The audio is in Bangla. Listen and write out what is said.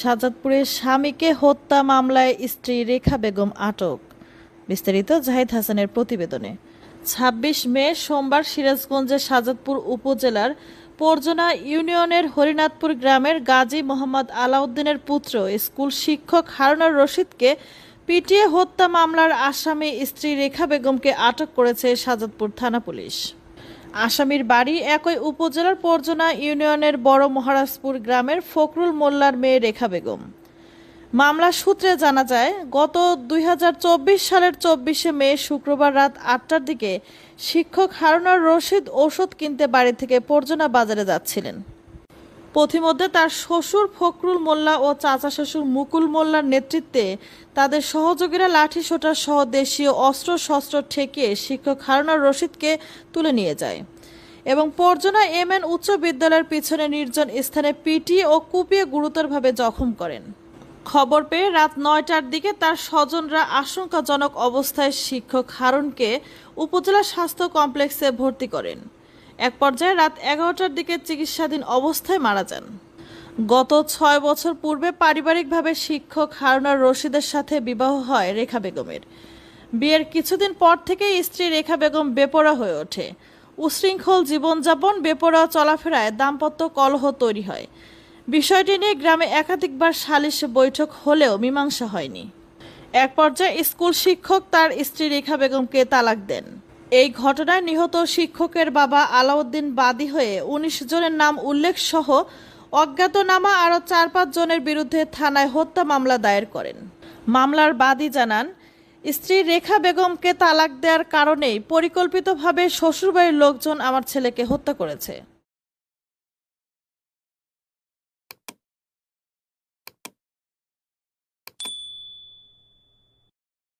শাহজাদপুরে স্বামীকে হত্যা মামলায় স্ত্রী রেখা বেগম আটক। বিস্তারিত জাহিদ হাসানের প্রতিবেদনে। ছাব্বিশ মে সোমবার সিরাজগঞ্জের সাজাদপুর উপজেলার পরজনা ইউনিয়নের হরিনাথপুর গ্রামের গাজী মোহাম্মদ আলাউদ্দিনের পুত্র স্কুল শিক্ষক হারুনার রশিদকে পিটিয়ে হত্যা মামলার আসামি স্ত্রী রেখা বেগমকে আটক করেছে সাজাদপুর থানা পুলিশ। আসামির বাড়ি একই উপজেলার পরজনা ইউনিয়নের বড় মহারাজপুর গ্রামের ফখরুল মোল্লার মেয়ে রেখা বেগম। মামলা সূত্রে জানা যায়, গত দুই হাজার চব্বিশ সালের চব্বিশে মে শুক্রবার রাত আটটার দিকে শিক্ষক হারুনার রশিদ ওষুধ কিনতে বাড়ি থেকে পরজনা বাজারে যাচ্ছিলেন। পথিমধ্যে তার শ্বশুর ফখরুল মোল্লা ও চাচা শ্বশুর মুকুল মোল্লার নেতৃত্বে তাদের সহযোগীরা লাঠি সোটা সহ দেশীয় অস্ত্র শস্ত্র ঠেকিয়ে শিক্ষক হারুনার রশিদকে তুলে নিয়ে যায়। এবং পরজনা এম এন উচ্চ বিদ্যালয়ের পিছনে নির্জন স্থানে পিটিয়ে ও কুপিয়ে গুরুতরভাবে জখম করেন। খবর পেয়ে রাত নয়টার দিকে তার স্বজনরা আশঙ্কাজনক অবস্থায় শিক্ষক হারুনকে উপজেলা স্বাস্থ্য কমপ্লেক্সে ভর্তি করেন। এক পর্যায়ে রাত এগারোটার দিকে চিকিৎসাধীন অবস্থায় মারা যান। গত ছয় বছর পূর্বে পারিবারিকভাবে শিক্ষক হারুনার রশিদের সাথে বিবাহ হয় রেখা বেগমের। বিয়ের কিছুদিন পর থেকেই স্ত্রী রেখা বেগম বেপরা হয়ে ওঠে। উশৃঙ্খল জীবনযাপন, বেপরোয়া চলাফেরায় দাম্পত্য কলহ তৈরি হয়। বিষয়টি নিয়ে গ্রামে একাধিকবার সালিশ বৈঠক হলেও মীমাংসা হয়নি। এক পর্যায়ে স্কুল শিক্ষক তার স্ত্রী রেখা বেগমকে তালাক দেন। এই ঘটনায় নিহত শিক্ষকের বাবা আলাউদ্দিন বাদী হয়ে উনিশ জনের নাম উল্লেখ সহ অজ্ঞাতনামা আরও চার পাঁচ জনের বিরুদ্ধে থানায় হত্যা মামলা দায়ের করেন। মামলার বাদী জানান স্ত্রী রেখা বেগমকে তালাক দেওয়ার কারণেই পরিকল্পিতভাবে শ্বশুরবাড়ির লোকজন আমার ছেলেকে হত্যা করেছে।